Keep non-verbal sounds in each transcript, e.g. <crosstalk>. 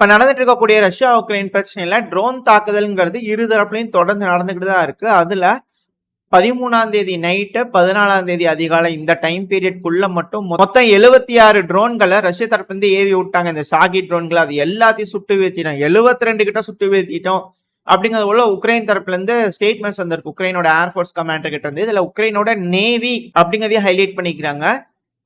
இப்போ நடந்துட்டு இருக்கக்கூடிய ரஷ்யா உக்ரைன் பிரச்சனையில் ட்ரோன் தாக்குதல்ங்கிறது இரு தரப்புலையும் தொடர்ந்து நடந்துக்கிட்டு தான் இருக்குது அதில் பதிமூணாம் தேதி நைட்டு பதினாலாம் தேதி அதிகாலை இந்த டைம் பீரியட்குள்ள மட்டும் மொத்தம் எழுபத்தி ஆறு ட்ரோன்களை ரஷ்ய தரப்புலேருந்து ஏவி விட்டாங்க. இந்த சாகி ட்ரோன்களை அது எல்லாத்தையும் சுட்டு வீழ்த்திட்டோம். எழுபத்தி ரெண்டு கிட்ட சுட்டு வீழ்த்திட்டோம். அப்படிங்கிறது போல உக்ரைன் தரப்புலேருந்து ஸ்டேட்மெண்ட்ஸ் வந்திருக்கு. உக்ரைனோட ஏர்ஃபோர்ஸ் கமாண்டர் கிட்ட இருந்து. இதில் உக்ரைனோட நேவி அப்படிங்கிறதையும் ஹைலைட் பண்ணிக்கிறாங்க.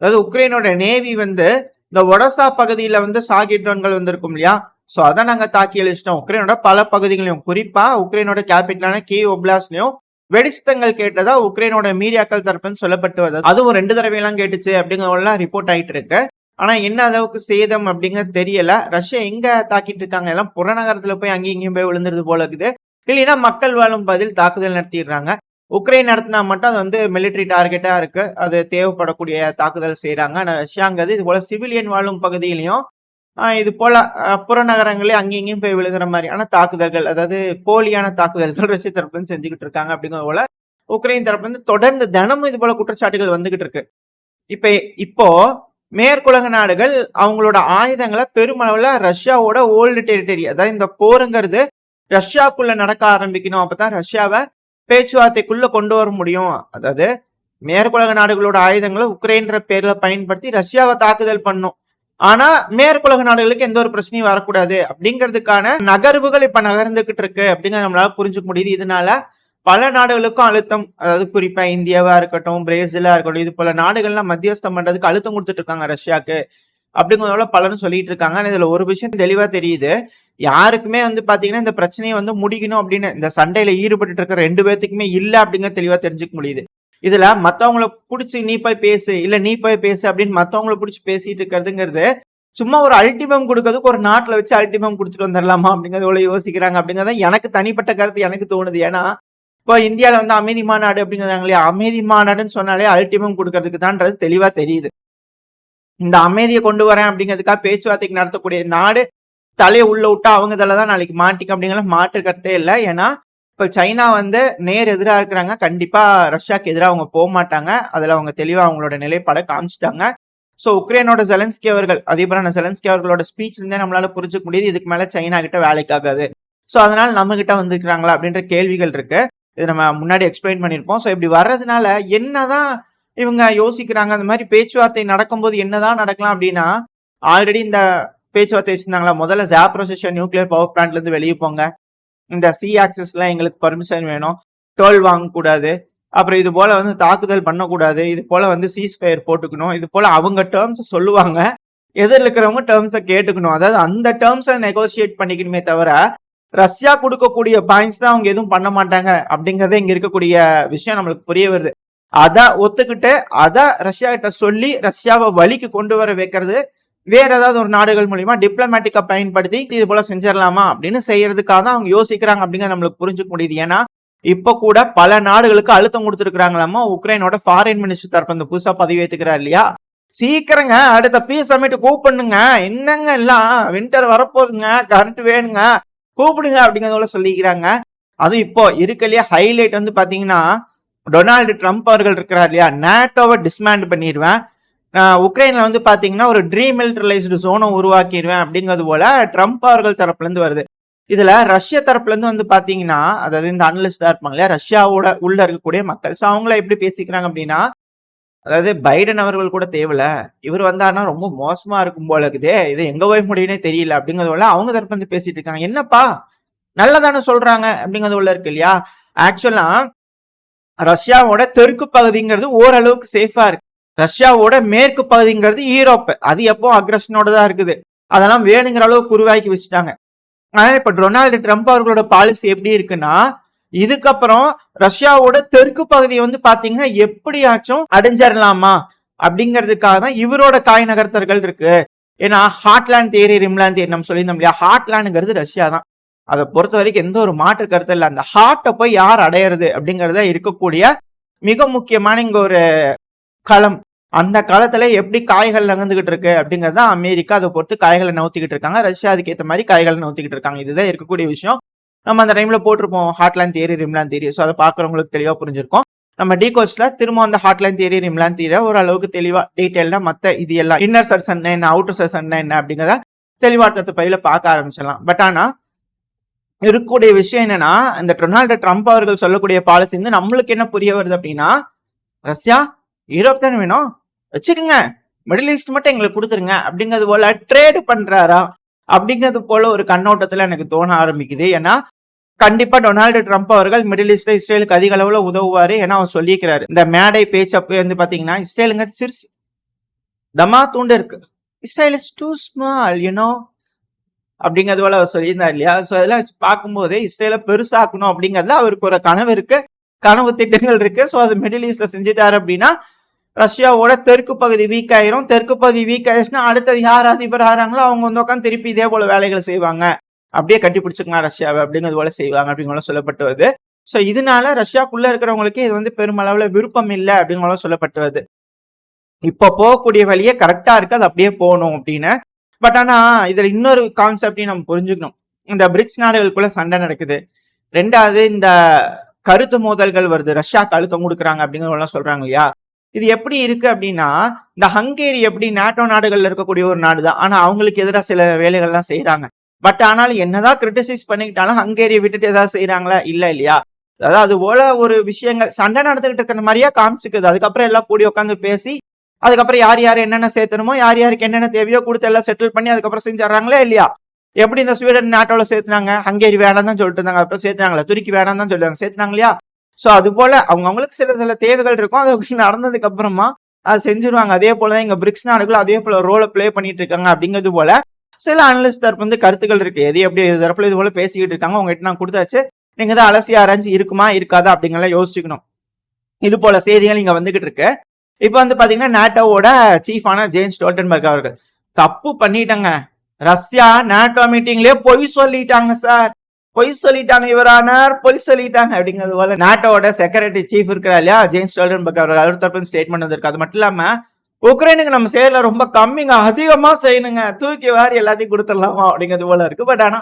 அதாவது உக்ரைனோட நேவி வந்து இந்த ஒடசா பகுதியில வந்து சாகி ட்ரோன்கள் வந்திருக்கும் இல்லையா? சோ அதை நாங்க தாக்கி அழிச்சிட்டோம் உக்ரைனோட பல பகுதிகளையும் குறிப்பா உக்ரைனோட கேபிட்டலான கீ ஒப்லாஸ்லயும் வெடிஸ்தங்கள் கேட்டதா உக்ரைனோட மீடியாக்கள் தரப்புன்னு சொல்லப்பட்டு வருது அதுவும் ரெண்டு தடவையெல்லாம் கேட்டுச்சு அப்படிங்கிறவெல்லாம் ரிப்போர்ட் ஆயிட்டு இருக்கு ஆனா என்ன அளவுக்கு சேதம் அப்படிங்கிறது தெரியல. ரஷ்யா எங்க தாக்கிட்டு இருக்காங்க? எல்லாம் புறநகரத்துல போய் அங்கேயும் இங்கேயும் போய் விழுந்துருது போல இருக்குது. இல்லைன்னா மக்கள் வாழும் பதில் தாக்குதல் நடத்திடுறாங்க. உக்ரைன் நடத்தினா மட்டும் அது வந்து மிலிட்டரி டார்கெட்டாக இருக்குது அது தேவைப்படக்கூடிய தாக்குதல் செய்கிறாங்க ஆனால் ரஷ்யாங்கிறது இது போல் சிவிலியன் வாழும் பகுதியிலையும் இது போல் புறநகரங்களே அங்கேயும் இங்கேயும் போய் விழுகிற மாதிரியான தாக்குதல்கள் அதாவது போலியான தாக்குதல்கள் ரஷ்ய தரப்புல செஞ்சுக்கிட்டு இருக்காங்க அப்படிங்கிறது போல் உக்ரைன் தரப்பு வந்து தொடர்ந்து தினமும் இது போல் குற்றச்சாட்டுகள் வந்துக்கிட்டு இருக்கு. இப்போ இப்போ மேற்குலக நாடுகள் அவங்களோட ஆயுதங்களை பெருமளவில் ரஷ்யாவோட ஓல்டு டெரிட்டரி அதாவது இந்த போருங்கிறது ரஷ்யாக்குள்ளே நடக்க ஆரம்பிக்கணும். அப்போ தான் ரஷ்யாவை பேச்சுவார்த்தைக்குள்ள கொண்டு வர முடியும். அதாவது மேற்குலக நாடுகளோட ஆயுதங்களை உக்ரைன்ற பேர்ல பயன்படுத்தி ரஷ்யாவை தாக்குதல் பண்ணும். ஆனா மேற்குலக நாடுகளுக்கு எந்த ஒரு பிரச்சனையும் வரக்கூடாது. அப்படிங்கிறதுக்கான நகர்வுகள் இப்ப நகர்ந்துகிட்டு இருக்கு அப்படிங்கிறத நம்மளால புரிஞ்சுக்க முடியுது. இதனால பல நாடுகளுக்கும் அழுத்தம் அதாவது குறிப்பா இந்தியாவா இருக்கட்டும் பிரேசிலா இருக்கட்டும் இது போல நாடுகள்லாம் மத்தியஸ்தம் பண்றதுக்கு அழுத்தம் கொடுத்துட்டு இருக்காங்க ரஷ்யாக்கு. அப்படிங்கிறதோட பலரும் சொல்லிட்டு இருக்காங்க. ஆனால் இதுல ஒரு விஷயம் தெளிவா தெரியுது. யாருக்குமே வந்து பாத்தீங்கன்னா இந்த பிரச்சனையை வந்து முடிக்கணும் அப்படின்னு இந்த சண்டையில ஈடுபட்டு இருக்கிற ரெண்டு பேர்த்துக்குமே இல்லை அப்படிங்கிற தெளிவா தெரிஞ்சுக்க முடியுது. இதுல மற்றவங்கள பிடிச்சி நீ போய் பேசு இல்ல நீ போய் பேசு அப்படின்னு மற்றவங்கள பிடிச்சி பேசிட்டு இருக்கிறதுங்கிறது சும்மா ஒரு அல்டிமம் கொடுக்கறதுக்கு ஒரு நாட்டில் வச்சு அல்டிமம் கொடுத்துட்டு வந்துடலாமா அப்படிங்கிறது எவ்வளவு யோசிக்கிறாங்க அப்படிங்கிறத எனக்கு தனிப்பட்ட கருத்து எனக்கு தோணுது. ஏன்னா இப்போ இந்தியாவில் வந்து அமைதி மாநாடு அப்படிங்கிறாங்க இல்லையா அமைதி மாநாடுன்னு சொன்னாலே அல்டிமம் கொடுக்கறதுக்கு தான்றது தெளிவாக தெரியுது. இந்த அமைதியை கொண்டு வரேன் அப்படிங்கிறதுக்காக பேச்சுவார்த்தைக்கு நடத்தக்கூடிய நாடு தலையை உள்ள விட்டா அவங்க இதில் தான் நாளைக்கு மாட்டிக்கும் அப்படிங்கிற மாற்று கருத்தே இல்லை. ஏன்னா இப்போ சைனா வந்து நேர் எதிராக இருக்கிறாங்க. கண்டிப்பாக ரஷ்யாவுக்கு எதிராக அவங்க போக மாட்டாங்க. அதில் அவங்க தெளிவாக அவங்களோட நிலைப்பாடை காமிச்சிட்டாங்க. ஸோ உக்ரைனோட ஜெலன்ஸ்கி அவர்கள் அதிபரான ஜெலன்ஸ்கி அவர்களோட ஸ்பீச் இருந்தே நம்மளால புரிஞ்சுக்க முடியுது. இதுக்கு மேலே சைனா கிட்ட வேலைக்காகாது. ஸோ அதனால் நம்ம கிட்ட வந்திருக்கிறாங்களா அப்படின்ற கேள்விகள் இருக்கு. இது நம்ம முன்னாடி எக்ஸ்பிளைன் பண்ணியிருப்போம். ஸோ இப்படி வர்றதுனால என்னதான் இவங்க யோசிக்கிறாங்க அந்த மாதிரி பேச்சுவார்த்தை நடக்கும்போது என்னதான் நடக்கலாம் அப்படின்னா ஆல்ரெடி இந்த பேச்சுவார்த்தை வச்சிருந்தாங்களா? முதல்ல ஜாப்ரோசேஷன் நியூக்ளியர் பவர் பிளான்ட்ல இருந்து வெளியே போங்க. இந்த சி ஆக்சஸ்லாம் எங்களுக்கு பர்மிஷன் வேணும். டோல் வாங்கக்கூடாது. அப்புறம் இது போல வந்து தாக்குதல் பண்ணக்கூடாது. இது போல வந்து சீஸ் ஃபயர் போட்டுக்கணும். இது போல அவங்க டேர்ம்ஸ் சொல்லுவாங்க. எதிரில் இருக்கிறவங்க டேர்ம்ஸை கேட்டுக்கணும். அதாவது அந்த டேர்ம்ஸை நெகோசியேட் பண்ணிக்கணுமே தவிர ரஷ்யா கொடுக்கக்கூடிய பாயிண்ட்ஸ் தான் அவங்க எதுவும் பண்ண மாட்டாங்க அப்படிங்கிறத இங்க இருக்கக்கூடிய விஷயம் நம்மளுக்கு புரிய வருது. அதை ஒத்துக்கிட்டு அதை ரஷ்யா கிட்ட சொல்லி ரஷ்யாவை வழிக்கு கொண்டு வர வைக்கிறது. வேற ஏதாவது ஒரு நாடுகள் மூலியமா டிப்ளமேட்டிக்கா பயன்படுத்தி இது போல செஞ்சிடலாமா அப்படின்னு செய்யறதுக்காக தான் அவங்க யோசிக்கிறாங்க அப்படிங்கறது நம்மளுக்கு புரிஞ்சுக்க முடியுது. ஏன்னா இப்ப கூட பல நாடுகளுக்கு அழுத்தம் கொடுத்துருக்காங்களாமா உக்ரைனோட ஃபாரின் மினிஸ்டர் தரப்பு அந்த புதுசா பதவி ஏத்துக்கிறார் இல்லையா? சீக்கிரங்க அடுத்த பீஸ் சமிட் கூப்பிடுங்க என்னங்க எல்லாம்? வின்டர் வரப்போகுதுங்க. கரண்ட் வேணுங்க. கூப்பிடுங்க அப்படிங்கறதோட சொல்லிக்கிறாங்க. அதுவும் இப்போ இருக்கலையே ஹைலைட் வந்து பாத்தீங்கன்னா டொனால்டு ட்ரம்ப் அவர்கள் இருக்கிறார் இல்லையா? நேட்டோவை டிஸ்மேண்ட் பண்ணிடுவேன் உக்ரைனில் வந்து பார்த்தீங்கன்னா ஒரு ட்ரீம் மிலிட்டரைஸ்டு ஜோனை உருவாக்கிடுவேன் அப்படிங்கிறது போல ட்ரம்ப் அவர்கள் தரப்புலேருந்து வருது. இதில் ரஷ்ய தரப்புலேருந்து வந்து பார்த்தீங்கன்னா அதாவது இந்த அனலிஸ்டாக இருப்பாங்க இல்லையா? ரஷ்யாவோட உள்ளே இருக்கக்கூடிய மக்கள். ஸோ அவங்கள எப்படி பேசிக்கிறாங்க அப்படின்னா அதாவது பைடன் அவர்கள் கூட தேவையில்ல இவர் வந்தாருன்னா ரொம்ப மோசமா இருக்கும் போல இருக்குதே. இது எங்க போய் முடியும்னே தெரியல அப்படிங்கிறது போல அவங்க தரப்பு வந்து பேசிட்டு இருக்காங்க. என்னப்பா? நல்லதானே சொல்றாங்க அப்படிங்கிறது உள்ள இருக்கு இல்லையா? ஆக்சுவலா ரஷ்யாவோட தெற்கு பகுதிங்கிறது ஓரளவுக்கு சேஃபா இருக்கு. ரஷ்யாவோட மேற்கு பகுதிங்கிறது ஈரோப்பு. அது எப்போ அக்ரஷனோட தான் இருக்குது. அதெல்லாம் வேணுங்கிற அளவுக்கு உருவாக்கி வச்சுட்டாங்க. ஆனால் இப்போ டொனால்டு ட்ரம்ப் அவர்களோட பாலிசி எப்படி இருக்குன்னா இதுக்கப்புறம் ரஷ்யாவோட தெற்கு பகுதியை வந்து பாத்தீங்கன்னா எப்படியாச்சும் அடைஞ்சிடலாமா அப்படிங்கிறதுக்காக தான் இவரோட காய் நகர்த்தர்கள் இருக்கு. ஏன்னா ஹாட்லேண்ட் தேரி ரிம்லாண்ட் தேரி நம்ம சொல்லியிருந்தோம் இல்லையா? ஹாட்லேண்டுங்கிறது ரஷ்யா தான். அதை பொறுத்த வரைக்கும் எந்த ஒரு மாற்று கருத்து இல்லை. அந்த ஹார்ட்டை போய் யார் அடையிறது அப்படிங்கிறத இருக்கக்கூடிய மிக முக்கியமான இங்க ஒரு களம். அந்த காலத்துல எப்படி காய்கள் நகர்ந்துகிட்டு இருக்கு தான் அமெரிக்கா அதை பொறுத்து காய்களை நவுத்திக்கிட்டு இருக்காங்க. ரஷ்யா அதுக்கு ஏற்ற மாதிரி காய்களை நவுத்திக்கிட்டு இருக்காங்க. இதுதான் இருக்கக்கூடிய விஷயம். நம்ம அந்த டைம்ல போட்டிருப்போம் heartland theory rimland theory so அதை பார்க்குறவங்களுக்கு தெளிவாக புரிஞ்சிருக்கும். நம்ம டி கோஸ்ட்ல திரும்ப அந்த ஹாட்லைன் தேரி ரிம்லான் தியரி ஓரளவுக்கு தெளிவா டீட்டெயில்டா மற்ற இது எல்லாம் இன்னர் சர்சன் என்ன என்ன அவுட்டர் சர்சன் என்ன அப்படிங்கிறத தெளிவாட்டத்து பயில பார்க்க ஆரம்பிச்சிடலாம். பட் ஆனா இருக்கக்கூடிய விஷயம் என்னன்னா இந்த டொனால்டு ட்ரம்ப் அவர்கள் சொல்லக்கூடிய பாலிசி வந்து நம்மளுக்கு என்ன புரிய வருது அப்படின்னா ரஷ்யா யூரோப் தானே வேணும்? வச்சுக்கோங்க. மிடில் ஈஸ்ட் மட்டும் எங்களுக்கு கொடுத்துருங்க. அப்படிங்கிறது போல ட்ரேடு பண்றாரா? அப்படிங்கிறது போல ஒரு கண்ணோட்டத்துல எனக்கு தோண ஆரம்பிக்குது. ஏன்னா கண்டிப்பா டொனால்டு ட்ரம்ப் அவர்கள் மிடில் ஈஸ்ட்ல இஸ்ரேலுக்கு அதிக அளவுல உதவுவாரு ஏன்னா அவர் சொல்லியிருக்கிறாரு. இந்த மேடை பேச்சப்ப வந்து பாத்தீங்கன்னா இஸ்ரேலுங்க சிறுசு. தமா தூண்டு இருக்கு. Israel is too small you know அப்படிங்கிறது போல அவர் சொல்லியிருந்தார் இல்லையா? ஸோ அதெல்லாம் வச்சு பார்க்கும்போது இஸ்ரேலை பெருசாக்கணும் அப்படிங்கிறதுல அவருக்கு ஒரு கனவு இருக்கு. கனவு திட்டங்கள் இருக்கு. ஸோ அது மிடில் ஈஸ்ட்ல செஞ்சுட்டாரு அப்படின்னா ரஷ்யாவோட தெற்கு பகுதி வீக் ஆயிரும். தெற்கு பகுதி வீக் ஆயிடுச்சுன்னா அடுத்தது யார் அதிபர் ஆகிறாங்களோ அவங்க வந்து உட்காந்து திருப்பி இதே போல வேலைகளை செய்வாங்க. அப்படியே கட்டி பிடிச்சிக்கலாம் ரஷ்யாவை அப்படிங்கிறது போல செய்வாங்க அப்படிங்கிற சொல்லப்பட்டு வருது ஸோ இதனால ரஷ்யாக்குள்ள இருக்கிறவங்களுக்கு இது வந்து பெருமளவுல விருப்பம் இல்லை அப்படிங்கிற சொல்லப்பட்டு வருது இப்போ போகக்கூடிய வழியே கரெக்டாக இருக்கு. அது அப்படியே போகணும் அப்படின்னு. பட் ஆனா இதுல இன்னொரு கான்செப்டையும் நம்ம புரிஞ்சுக்கணும். இந்த பிரிக்ஸ் நாடுகளுக்குள்ள சண்டை நடக்குது. ரெண்டாவது இந்த கருத்து மோதல்கள் வருது. ரஷ்யாவுக்கு அழுத்தம் கொடுக்குறாங்க அப்படிங்கிறவங்களாம் சொல்றாங்க இல்லையா? இது எப்படி இருக்கு அப்படின்னா இந்த ஹங்கேரி எப்படி நாட்டோ நாடுகள்ல இருக்கக்கூடிய ஒரு நாடு தான் ஆனா அவங்களுக்கு எதிராக சில வேலைகள்லாம் செய்யறாங்க பட் ஆனாலும் என்னதான் கிரிட்டிசைஸ் பண்ணிக்கிட்டாலும் ஹங்கேரியை விட்டுட்டு ஏதாவது செய்யறாங்களா இல்ல இல்லையா? அதாவது அது போல ஒரு விஷயங்கள் சண்டை நடந்துகிட்டு இருக்கிற மாதிரியா காமிச்சுக்குது. அதுக்கப்புறம் எல்லாம் கூடி உட்காந்து பேசி அதுக்கப்புறம் யார் யார் என்னென்ன சேர்த்தணுமோ யார் யாருக்கு என்னென்ன தேவையோ கொடுத்து எல்லாம் செட்டில் பண்ணி அதுக்கப்புறம் செஞ்சிடறாங்களே இல்லையா? எப்படி இந்த ஸ்வீடன் நாட்டோல சேர்த்துனாங்க? ஹங்கேரி வேணாம் தான் சொல்லிட்டு இருந்தாங்க. அப்புறம் சேர்த்துனாங்களா? துருக்கி வேணாம் தான் சொல்லிட்டாங்க சேர்த்துனாங்க இல்லையா? அது போல அவங்க அவங்களுக்கு சில சில தேவைகள் இருக்கும். அது <laughs> நடந்ததுக்கு அப்புறமா அதை செஞ்சிருவாங்க. அதே போலதான் இங்கே பிரிக்ஸ் நாடுகள் அதே போல ரோலை ப்ளே பண்ணிட்டு இருக்காங்க அப்படிங்கிறது போல சில அனலிஸ்ட் தரப்பு வந்து கருத்துக்கள் இருக்கு. எது எப்படி இது தரப்புல இது போல பேசிக்கிட்டு இருக்காங்க. உங்ககிட்ட நான் கொடுத்தாச்சு. நீங்க தான் அலசி ஆராய்ச்சி இருக்குமா இருக்காதா அப்படிங்கலாம் யோசிச்சுக்கணும். இது போல செய்திகள் இங்க வந்துகிட்டு இருக்கு. இப்போ வந்து பார்த்தீங்கன்னா நாட்டோவோட சீஃபான ஜேம்ஸ் டோல்டன்பர்க் அவர்கள் தப்பு பண்ணிட்டாங்க. ரஷ்யா நாட்டோ மீட்டிங்லயே பொய் சொல்லிட்டாங்க சார். பொய் சொல்லிட்டாங்க இவரானார் பொய் சொல்லிட்டாங்க அப்படிங்கிறது போல நாட்டோட செக்ரட்டரி சீஃப் இருக்கிறா இல்லையா ஜேம்ஸ் டோல்டன்பர்க் அவர்கள் அவர் தரப்பு ஸ்டேட்மெண்ட் வந்திருக்கு. அது மட்டும் இல்லாம உக்ரைனுக்கு நம்ம செய்யல ரொம்ப கம்மிங்க அதிகமா செய்யணுங்க. தூக்கி வாரி எல்லாத்தையும் கொடுத்துடலாமா அப்படிங்கிறது போல இருக்கு. பட் ஆனா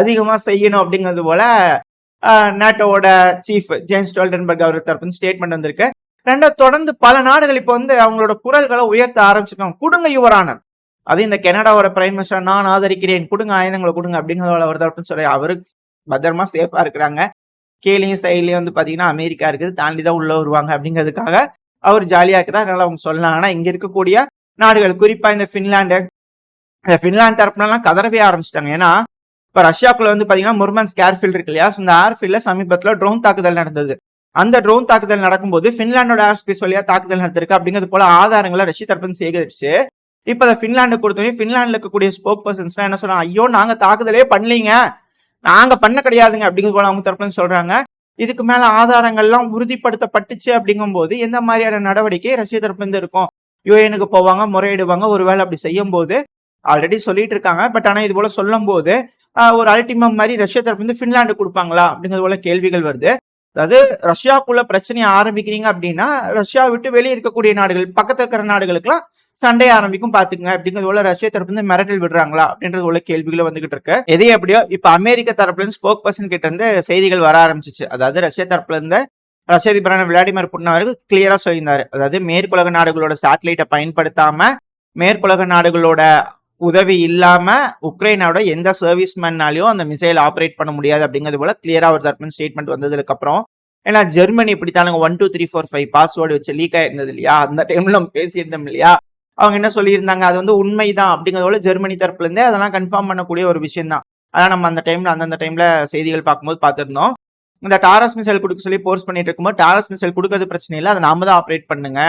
அதிகமா செய்யணும் அப்படிங்கிறது போல நாட்டோட சீஃப் ஜேம்ஸ் டோல்டன்பர்க் அவர் தரப்பு ஸ்டேட்மெண்ட் வந்திருக்கு. ரெண்டா தொடர்ந்து பல நாடுகள் இப்போ வந்து அவங்களோட குரல்களை உயர்த்த ஆரம்பிச்சிருக்காங்க. கொடுங்க யுவரானர் அது இந்த கனடாவோட பிரைம் மினிஸ்டர் நான் ஆதரிக்கிறேன். கொடுங்க ஆயுதங்களை கொடுங்க அப்படிங்கிறதோட ஒரு தரப்புன்னு சொல்லி அவரு பத்திரமா சேஃபா இருக்கிறாங்க. கீழேயும் சைட்லயும் வந்து பாத்தீங்கன்னா அமெரிக்கா இருக்குது. தாண்டி தான் உள்ள வருவாங்க அப்படிங்கிறதுக்காக அவர் ஜாலியா இருக்கிறார். அதனால அவங்க சொல்லலாம். ஆனா இங்க இருக்கக்கூடிய நாடுகள் குறிப்பா இந்த பின்லாண்டு இந்த பின்லாந்து தரப்புலாம் கதறவே ஆரம்பிச்சிட்டாங்க. ஏன்னா இப்ப ரஷ்யாக்குள்ள வந்து பாத்தீங்கன்னா முர்மன்ஸ் ஏர்ஃபீல்டு இருக்கு இல்லையா? இந்த ஏர்ஃபீல்ட்ல சமீபத்துல ட்ரோன் தாக்குதல் நடந்தது. அந்த ட்ரோன் தாக்குதல் நடக்கும்போது ஃபின்லாண்டோட ஏர் ஸ்பேஸ் வழியா தாக்குதல் நடத்திருக்கு அப்படிங்கிறது போல ஆதாரங்களை ரஷ்ய தரப்பு சேகரிச்சு இப்ப அதை ஃபின்லேண்டு கொடுத்தோடனே ஃபின்லாண்டில் இருக்கக்கூடிய ஸ்போக் பர்சன்ஸ்லாம் என்ன சொல்றாங்க ஐயோ நாங்க தாக்குதலே பண்ணலீங்க. நாங்க பண்ண கிடையாதுங்க. அப்படிங்கிறது போல அவங்க தரப்புல சொல்றாங்க. இதுக்கு மேல ஆதாரங்கள்லாம் உறுதிப்படுத்தப்பட்டுச்சு அப்படிங்கும் போது எந்த மாதிரியான நடவடிக்கை ரஷ்ய தரப்புல இருந்து இருக்கும்? யுஏனுக்கு போவாங்க முறையிடுவாங்க ஒருவேளை அப்படி செய்யும் போது ஆல்ரெடி சொல்லிட்டு இருக்காங்க. பட் ஆனால் இது போல சொல்லும் போது ஒரு அல்டிமம் மாதிரி ரஷ்ய தரப்பு வந்து பின்லாண்டு கொடுப்பாங்களா அப்படிங்கிறது போல கேள்விகள் வருது. அதாவது ரஷ்யாக்குள்ள பிரச்சனையை ஆரம்பிக்கிறீங்க அப்படின்னா ரஷ்யா விட்டு வெளியே இருக்கக்கூடிய நாடுகள் பக்கத்தில் இருக்கிற நாடுகளுக்குலாம் சண்டை ஆரம்பிக்கும் பாத்துக்கங்க அப்படிங்கிறது போல ரஷ்ய தரப்பு வந்து மிரட்டல் விடுறாங்களா? அப்படின்றது உள்ள கேள்விகளும் வந்துகிட்டு இருக்கு. எதே எப்படியோ இப்ப அமெரிக்க தரப்புல இருந்து ஸ்போக் பர்சன் கிட்ட இருந்து செய்திகள் வர ஆரம்பிச்சிச்சு. அதாவது ரஷ்ய தரப்புல இருந்து ரஷ்ய அதிபரான விளாடிமிர் புட்டின் அவர்கள் கிளியரா சொல்லியிருந்தாரு. அதாவது மேற்குலக நாடுகளோட சேட்டலைட்டை பயன்படுத்தாம மேற்குலக நாடுகளோட உதவி இல்லாம உக்ரைனோட எந்த சர்வீஸ்மேனாலேயும் அந்த மிசைல் ஆப்ரேட் பண்ண முடியாது அப்படிங்கிறது போல கிளியரா ஒரு தரப்பு ஸ்டேட்மெண்ட் வந்ததுக்கு அப்புறம் ஏன்னா Germany இப்படித்தானுங்க one two three four five password வச்சு லீக் ஆயிருந்தது இல்லையா? அந்த டைம்ல நம்ம பேசியிருந்தோம் இல்லையா? அவங்க என்ன சொல்லியிருந்தாங்க? அது வந்து உண்மைதான் அப்படிங்கிறதோட ஜெர்மனி தரப்புல இருந்தே அதெல்லாம் கன்ஃபார்ம் பண்ணக்கூடிய ஒரு விஷயம் தான் ஆனால் நம்ம அந்த டைம்ல அந்தந்த டைம்ல செய்திகள் பார்க்கும்போது பார்த்துருந்தோம். இந்த டாரஸ் மிசைல் கொடுக்க சொல்லி போர்ஸ் பண்ணிட்டு இருக்கும்போது டாரஸ் மிசைல் கொடுக்கறது பிரச்சனை இல்லை. அதை நாம தான் ஆப்ரேட் பண்ணுங்க.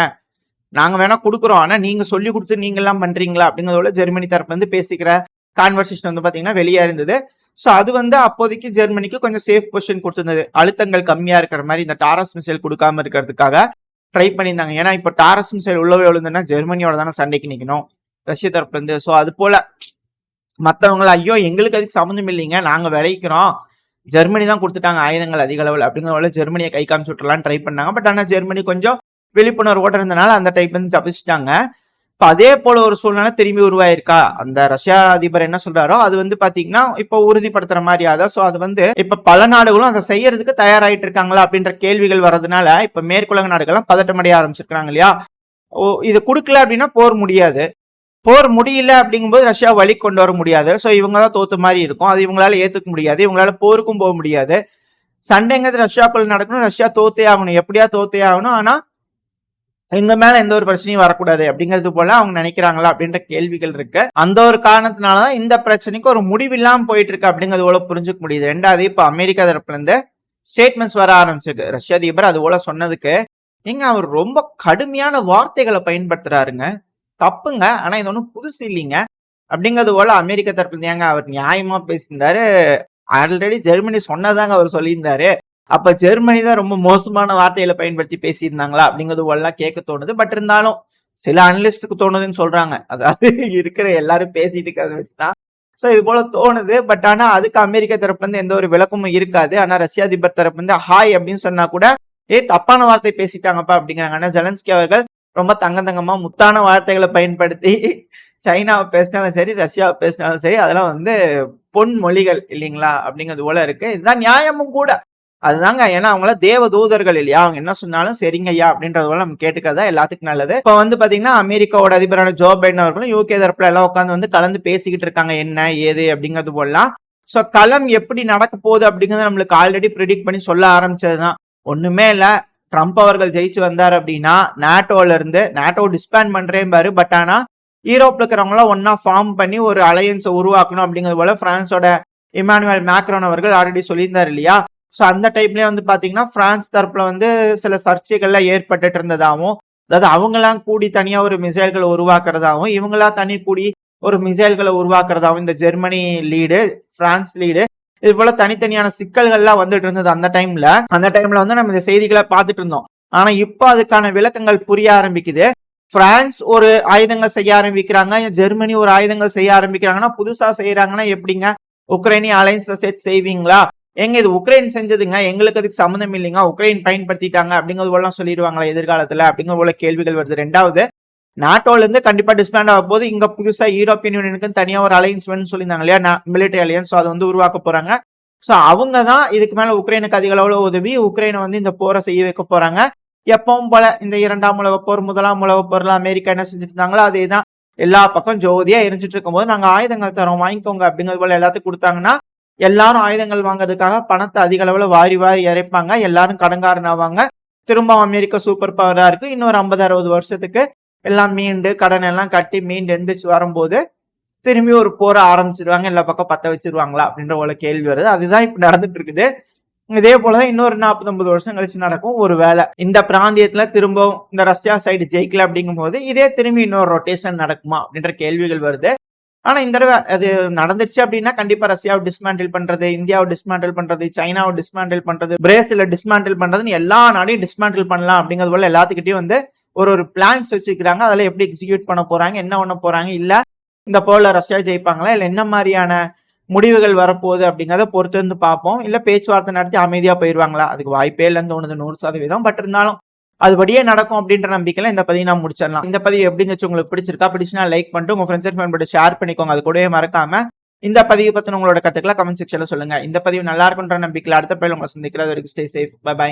நாங்க வேணா கொடுக்குறோம். ஆனா நீங்க சொல்லி கொடுத்து நீங்க எல்லாம் பண்றீங்களா அப்படிங்கிறதோட ஜெர்மனி தரப்பு வந்து பேசிக்கிற கான்வர்சேஷன் வந்து பாத்தீங்கன்னா வெளியே இருந்தது. ஸோ அது வந்து அப்போதைக்கு ஜெர்மனிக்கு கொஞ்சம் சேஃப் பொசிஷன் கொடுத்துருந்தது. அழுத்தங்கள் கம்மியா இருக்கிற மாதிரி இந்த டாரஸ் மிசைல் கொடுக்காம இருக்கிறதுக்காக ட்ரை பண்ணியிருந்தாங்க. ஏன்னா இப்போ டாரஸ் மிசைல் உள்ளவே விழுந்துன்னா ஜெர்மனியோட தானே சண்டைக்கு நிற்கணும் ரஷ்ய தரப்புல இருந்து. ஸோ அது போல மற்றவங்கள ஐயோ எங்களுக்கு அதுக்கு சம்மந்தம் இல்லைங்க. நாங்க விளைவிக்கிறோம். ஜெர்மனி தான் கொடுத்துட்டாங்க ஆயுதங்கள் அதிக அளவில். அப்படிங்கிறவங்கள ஜெர்மனியை கை காமிச்சு விட்டுலான்னு ட்ரை பண்ணாங்க. பட் ஆனால் ஜெர்மனி கொஞ்சம் விழிப்புணர்வோட இருந்தனால அந்த டைப்ல இருந்து தப்பிச்சிட்டாங்க. இப்ப அதே போல ஒரு சூழ்நிலை திரும்பி உருவாயிருக்கா? அந்த ரஷ்யா அதிபர் என்ன சொல்றாரோ அது வந்து பாத்தீங்கன்னா இப்ப உறுதிப்படுத்துற மாதிரி அதான் சோ அது வந்து இப்ப பல நாடுகளும் அதை செய்யறதுக்கு தயாராயிட்டு இருக்காங்களா அப்படின்ற கேள்விகள் வர்றதுனால இப்ப மேற்குலக நாடுகள்லாம் பதட்டமடைய ஆரம்பிச்சிருக்காங்க இல்லையா? ஓ இது கொடுக்கல அப்படின்னா போர் முடியாது. போர் முடியல அப்படிங்கும்போது ரஷ்யா வழி கொண்டு வர முடியாது. ஸோ இவங்க தான் தோத்து மாதிரி இருக்கும். அது இவங்களால ஏத்துக்க முடியாது. இவங்களால போருக்கும் போக முடியாது. சண்டைங்கிறது ரஷ்யாக்குள்ள நடக்கணும். ரஷ்யா தோத்தே ஆகணும். எப்படியா தோத்தே ஆகணும். ஆனா எங்க மேல எந்த ஒரு பிரச்சனையும் வரக்கூடாது அப்படிங்கிறது போல அவங்க நினைக்கிறாங்களா அப்படின்ற கேள்விகள் இருக்கு. அந்த ஒரு காரணத்தினாலதான் இந்த பிரச்சனைக்கு ஒரு முடிவில்லாம போயிட்டு இருக்கு அப்படிங்கிறது போல புரிஞ்சுக்க முடியுது. ரெண்டாவது இப்ப அமெரிக்கா தரப்புல இருந்து ஸ்டேட்மெண்ட்ஸ் வர ஆரம்பிச்சிருக்கு. ரஷ்ய அதிபர் அது போல சொன்னதுக்கு எங்க அவர் ரொம்ப கடுமையான வார்த்தைகளை பயன்படுத்துறாருங்க. தப்புங்க ஆனா இது ஒன்றும் புதுசு இல்லைங்க. அப்படிங்கிறது போல அமெரிக்க தரப்புல ஏங்க அவர் நியாயமா பேசியிருந்தாரு. ஆல்ரெடி ஜெர்மனி சொன்னதாங்க அவர் சொல்லியிருந்தாரு. அப்ப ஜெர்மனி தான் ரொம்ப மோசமான வார்த்தைகளை பயன்படுத்தி பேசியிருந்தாங்களா அப்படிங்கிறது போலாம் கேட்க தோணுது. பட் இருந்தாலும் சில அனலிஸ்டுக்கு தோணுதுன்னு சொல்றாங்க. அதாவது இருக்கிற எல்லாரும் பேசிட்டு இருக்கிறத வச்சுதான். ஸோ இது போல தோணுது. பட் ஆனா அதுக்கு அமெரிக்க தரப்பு வந்து எந்த ஒரு விளக்கமும் இருக்காது. ஆனா ரஷ்ய அதிபர் தரப்பு வந்து ஹாய் அப்படின்னு சொன்னா கூட ஏ தப்பான வார்த்தை பேசிட்டாங்கப்பா அப்படிங்கிறாங்க. ஆனா ஜெலன்ஸ்கி அவர்கள் ரொம்ப தங்க தங்கமா முத்தான வார்த்தைகளை பயன்படுத்தி சைனாவை பேசினாலும் சரி ரஷ்யாவை பேசினாலும் சரி அதெல்லாம் வந்து பொன் மொழிகள் இல்லைங்களா அப்படிங்கிறது போல இருக்கு. இதுதான் நியாயமும் கூட. அதுதாங்க ஏன்னா அவங்கள தேவ தூதர்கள் இல்லையா? அவங்க என்ன சொன்னாலும் சரிங்க ஐயா அப்படின்றது போல நம்ம கேட்டுக்கிறதா எல்லாத்துக்கும் நல்லது. இப்போ வந்து பாத்தீங்கன்னா அமெரிக்காவோட அதிபரான ஜோ பைடன் அவர்களும் யூகே தரப்புல எல்லாம் உட்காந்து வந்து கலந்து பேசிக்கிட்டு இருக்காங்க என்ன ஏது அப்படிங்கிறது போடலாம் ஸோ களம் எப்படி நடக்க போகுது அப்படிங்கறத நம்மளுக்கு ஆல்ரெடி ப்ரிடிக்ட் பண்ணி சொல்ல ஆரம்பிச்சது தான் ஒன்றுமே இல்லை. ட்ரம்ப் அவர்கள் ஜெயிச்சு வந்தார் அப்படின்னா நாட்டோல இருந்து நாட்டோ டிஸ்பேண்ட் பண்ணுறேன் பாரு பட் ஆனால் யூரோப்ல இருக்கிறவங்களாம் ஒன்னா ஃபார்ம் பண்ணி ஒரு அலையன்ஸை உருவாக்கணும் அப்படிங்கிறது போல ஃப்ரான்ஸோட இமானுவேல் மேக்ரோன் அவர்கள் ஆல்ரெடி சொல்லியிருந்தார் இல்லையா? ஸோ அந்த டைப்லயே வந்து பார்த்தீங்கன்னா பிரான்ஸ் தரப்புல வந்து சில சர்ச்சைகள்லாம் ஏற்பட்டுட்டு இருந்ததாகவும் அதாவது அவங்களாம் கூடி தனியாக ஒரு மிசைல்களை உருவாக்குறதாகவும் இவங்களா தனி கூடி ஒரு மிசைல்களை உருவாக்குறதாகவும் இந்த ஜெர்மனி லீடு பிரான்ஸ் லீடு இது போல தனித்தனியான சிக்கல்கள்லாம் வந்துட்டு இருந்தது அந்த டைம்ல அந்த டைம்ல வந்து நம்ம இந்த செய்திகளை பார்த்துட்டு இருந்தோம் ஆனா இப்போ அதுக்கான விளக்கங்கள் புரிய ஆரம்பிக்குது. பிரான்ஸ் ஒரு ஆயுதங்கள் செய்ய ஆரம்பிக்கிறாங்க ஜெர்மனி ஒரு ஆயுதங்கள் செய்ய ஆரம்பிக்கிறாங்கன்னா புதுசா செய்யறாங்கன்னா எப்படிங்க? உக்ரைனிய அலைன்ஸ்ல சேர்த்து செய்வீங்களா? எங்க இது உக்ரைன் செஞ்சதுங்க. எங்களுக்கு அதுக்கு சம்மந்தம் இல்லைங்க. உக்ரைன் பயன்படுத்திட்டாங்க அப்படிங்கிறது போலாம் சொல்லிடுவாங்களா எதிர்காலத்துல அப்படிங்கிற போல கேள்விகள் வருது. ரெண்டாவது நாட்டோல இருந்து கண்டிப்பா டிஸ்பேண்ட் ஆக போது இங்க புதுசா யூரோப்பியன் யூனியனுக்கு தனியா ஒரு அலையன்ஸ் வேணும்னு சொல்லியிருந்தாங்க இல்லையா? மிலிட்டரி அலையன்ஸ் அதை வந்து உருவாக்க போறாங்க. ஸோ அவங்க தான் இதுக்கு மேல உக்ரைனுக்கு அதிக அளவுல உதவி உக்ரைனை வந்து இந்த போரை செய்ய வைக்க போறாங்க. எப்பவும் போல இந்த இரண்டாம் உலக போர் முதலாம் உலக போர்ல அமெரிக்கா என்ன செஞ்சுட்டு இருந்தாங்களோ அதே தான் எல்லா பக்கம் ஜோதியா எரிஞ்சிட்டு இருக்கும்போது நாங்க ஆயுதங்கள் தரோம். வாங்கிக்கோங்க அப்படிங்கிறது போல எல்லாத்துக்கும் கொடுத்தாங்கன்னா எல்லாரும் ஆயுதங்கள் வாங்குறதுக்காக பணத்தை அதிக அளவில் வாரி வாரி இறைப்பாங்க. எல்லாரும் கடங்காரன் ஆவாங்க திரும்ப அமெரிக்கா சூப்பர் பவராக இருக்கு. இன்னொரு ஐம்பது அறுபது வருஷத்துக்கு எல்லாம் மீண்டு கடன் எல்லாம் கட்டி மீண்டு எந்திரிச்சு வரும்போது திரும்பி ஒரு போரை ஆரம்பிச்சிருவாங்க. எல்லா பக்கம் பத்த வச்சிருவாங்களா அப்படின்ற ஒரு கேள்வி வருது. அதுதான் இப்போ நடந்துட்டு இருக்குது. இதே போலதான் இன்னொரு நாற்பது ஐம்பது வருஷம் கழிச்சு நடக்கும் ஒரு வேலை. இந்த பிராந்தியத்துல திரும்பவும் இந்த ரஷ்யா சைடு ஜெயிக்கல அப்படிங்கும் போது இதே திரும்பி இன்னொரு ரொட்டேஷன் நடக்குமா அப்படின்ற கேள்விகள் வருது. ஆனா இந்த தடவை அது நடந்துருச்சு அப்படின்னா கண்டிப்பா ரஷ்யாவை டிஸ்மேண்டில் பண்றது இந்தியாவை டிஸ்மேண்டில் பண்றது சைனாவை டிஸ்மேண்டில் பண்றது பிரேசில டிஸ்மேண்டில் பண்றதுன்னு எல்லா நாடையும் டிஸ்மேண்டில் பண்ணலாம் அப்படிங்கிறது போல எல்லாத்துக்கிட்டையும் வந்து ஒரு ஒரு பிளான்ஸ் வச்சுக்கிறாங்க அதில் எப்படி எக்ஸிக்யூட் பண்ண போறாங்க என்ன பண்ண போறாங்க இல்ல இந்த போல ரஷ்யா ஜெயிப்பாங்களா இல்லை என்ன மாதிரியான முடிவுகள் வரப்போகுது அப்படிங்கிறத பொறுத்து வந்து பார்ப்போம். இல்லை பேச்சுவார்த்தை நடத்தி அமைதியாக போயிடுவாங்களா அதுக்கு வாய்ப்பே இல்லைன்னு தோணுது நூறு சதவீதம். பட் இருந்தாலும் அதுபடியே நடக்கும் அப்படின்ற நம்பிக்கையில இந்த பதிவு நான் முடிச்சிடலாம். இந்த பதிவு எப்படின்னு வச்சு உங்களுக்கு பிடிச்சிருக்கா? பிடிச்சுனா லைக் பண்ணிட்டு உங்க ஃப்ரெண்ட்ஸ் அண்ட் ஃபேன் ஷேர் பண்ணிக்கோங்க. அது கூடவே மறக்காம இந்த பதிவு பத்தின உங்களோட கருத்துக்களை கமெண்ட் செக்ஷன்ல சொல்லுங்க. இந்த பதிவு நல்லா இருக்குன்ற நம்பிக்கையில் அடுத்த பதிவு உங்களை சந்திக்கிறது வரைக்கும் ஸ்டே சேஃப் பை